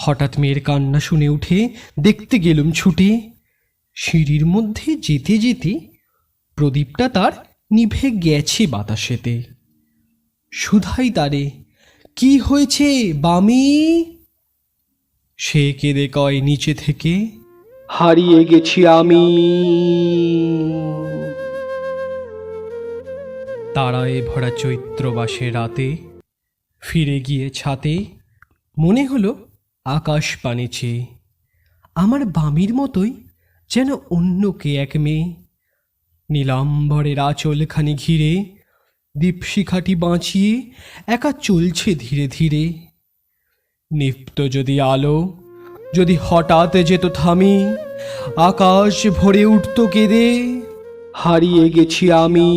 হঠাৎ মেয়ের কান্না শুনে উঠে দেখতে গেলুম ছুটে। সিঁড়ির মধ্যে যেতে যেতে প্রদীপটা তার নিভে গেছে বাতাসেতে। সুধাই তারে, কি হয়েছে বামি? সে কেঁদে কয় নিচে থেকে, হারিয়ে গেছি আমি। তারায় ভরা চৈত্রবাসে রাতে ফিরে গিয়ে ছাতে মনে হলো আকাশ পানে আমার বামির মতোই যেন অন্য কে এক মেয়ে। নীলাম্বরের আঁচলখানি ঘিরে দীপশিখাটি বাঁচিয়ে একা চলছে ধীরে ধীরে। নিপ্ত যদি আলো, যদি হঠাৎ যেত থামি, আকাশ ভরে উঠত কেঁদে, হারিয়ে গেছি আমি।